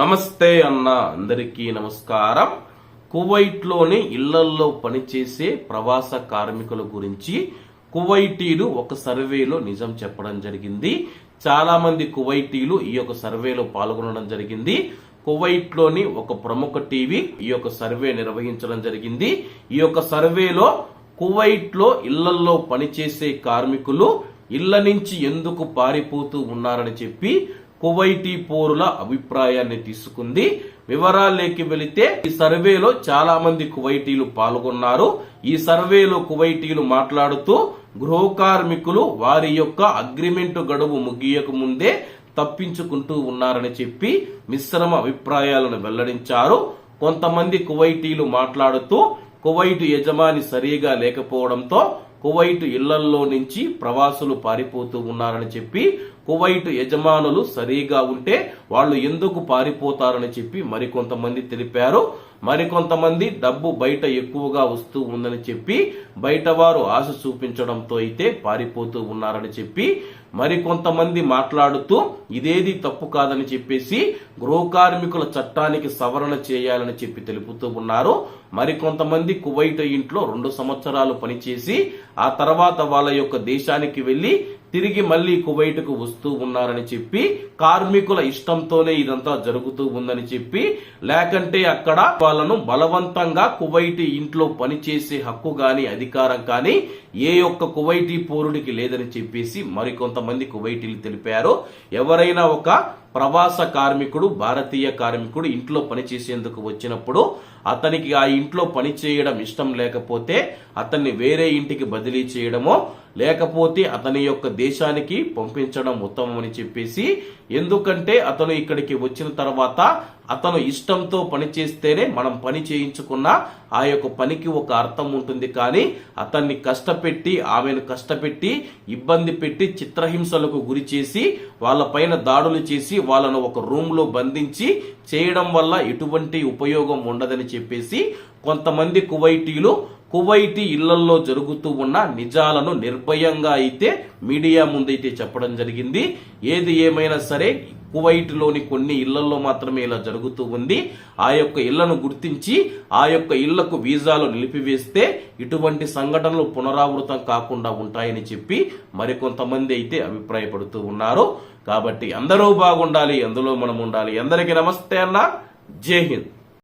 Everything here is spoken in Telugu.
నమస్తే అన్న అందరికీ నమస్కారం. కువైట్లోని ఇళ్ళల్లో పనిచేసే ప్రవాస కార్మికుల గురించి కువైటీలు ఒక సర్వేలో నిజం చెప్పడం జరిగింది. చాలా మంది కువైటీలు ఈ యొక్క సర్వేలో పాల్గొనడం జరిగింది. కువైట్లోని ఒక ప్రముఖ టీవీ ఈ యొక్క సర్వే నిర్వహించడం జరిగింది. ఈ యొక్క సర్వేలో కువైట్లో ఇళ్ళల్లో పనిచేసే కార్మికులు ఇళ్ళ నుంచి ఎందుకు పారిపోతూ ఉన్నారని చెప్పి కువైటీ పౌరుల అభిప్రాయాన్ని తీసుకుంది. వివరాల్లోకి వెళితే ఈ సర్వేలో చాలా మంది కువైటీలు పాల్గొన్నారు. ఈ సర్వేలో కువైటీలు మాట్లాడుతూ గృహ కార్మికులు వారి యొక్క అగ్రిమెంట్ గడువు ముగియక ముందే తప్పించుకుంటూ ఉన్నారని చెప్పి మిశ్రమ అభిప్రాయాలను వెల్లడించారు. కొంతమంది కువైటీలు మాట్లాడుతూ కువైట్ యజమాని సరిగా లేకపోవడంతో కువైట్ ఇళ్ళల్లో నుంచి ప్రవాసులు పారిపోతూ ఉన్నారని చెప్పి కువైట్ యజమానులు సరిగా ఉంటే వాళ్ళు ఎందుకు పారిపోతారని చెప్పి మరికొంతమంది తెలిపారు. మరికొంతమంది డబ్బు బయట ఎక్కువగా వస్తూ ఉందని చెప్పి బయట వారు ఆశ చూపించడంతో అయితే పారిపోతూ ఉన్నారని చెప్పి మరికొంతమంది మాట్లాడుతూ ఇదేది తప్పు కాదని చెప్పేసి గృహ కార్మికుల చట్టానికి సవరణ చేయాలని చెప్పి తెలుపుతూ ఉన్నారు. మరికొంతమంది కువైట్ ఇంట్లో రెండు సంవత్సరాలు పనిచేసి ఆ తర్వాత వాళ్ళ యొక్క దేశానికి వెళ్ళి తిరిగి మళ్ళీ కువైట్కు వస్తూ ఉన్నారని చెప్పి కార్మికుల ఇష్టంతోనే ఇదంతా జరుగుతూ ఉందని చెప్పి లేకంటే అక్కడ వాళ్ళను బలవంతంగా కువైటీ ఇంట్లో పనిచేసే హక్కు కానీ అధికారం కానీ ఏ ఒక్క కువైటీ పౌరుడికి లేదని చెప్పేసి మరికొంతమంది కువైటీలు తెలిపారు. ఎవరైనా ఒక ప్రవాస కార్మికుడు భారతీయ కార్మికుడు ఇంట్లో పనిచేసేందుకు వచ్చినప్పుడు అతనికి ఆ ఇంట్లో పని చేయడం ఇష్టం లేకపోతే అతన్ని వేరే ఇంటికి బదిలీ చేయడమో లేకపోతే అతని యొక్క దేశానికి పంపించడం ఉత్తమం అని చెప్పేసి ఎందుకంటే అతను ఇక్కడికి వచ్చిన తర్వాత అతను ఇష్టంతో పని చేస్తేనే మనం పని చేయించుకున్న ఆ యొక్క పనికి ఒక అర్థం ఉంటుంది కానీ అతన్ని కష్టపెట్టి ఆమెను కష్టపెట్టి ఇబ్బంది పెట్టి చిత్రహింసలకు గురి చేసి వాళ్ళ పైన దాడులు చేసి వాళ్ళను ఒక రూమ్లో బంధించి చేయడం వల్ల ఎటువంటి ఉపయోగం ఉండదని చెప్పేసి కొంతమంది కువైటీలు కువైటీ ఇళ్ళల్లో జరుగుతూ ఉన్న నిజాలను నిర్భయంగా అయితే మీడియా ముందైతే చెప్పడం జరిగింది. ఏది ఏమైనా సరే కువైట్లోని కొన్ని ఇళ్ళలో మాత్రమే ఇలా జరుగుతూ ఉంది. ఆ యొక్క ఇళ్ళను గుర్తించి ఆ యొక్క ఇళ్ళకు వీజాలు నిలిపివేస్తే ఇటువంటి సంఘటనలు పునరావృతం కాకుండా ఉంటాయని చెప్పి మరికొంతమంది అయితే అభిప్రాయపడుతూ ఉన్నారు. కాబట్టి అందరూ బాగుండాలి అందులో మనం ఉండాలి. అందరికీ నమస్తే అన్న. జై హింద్.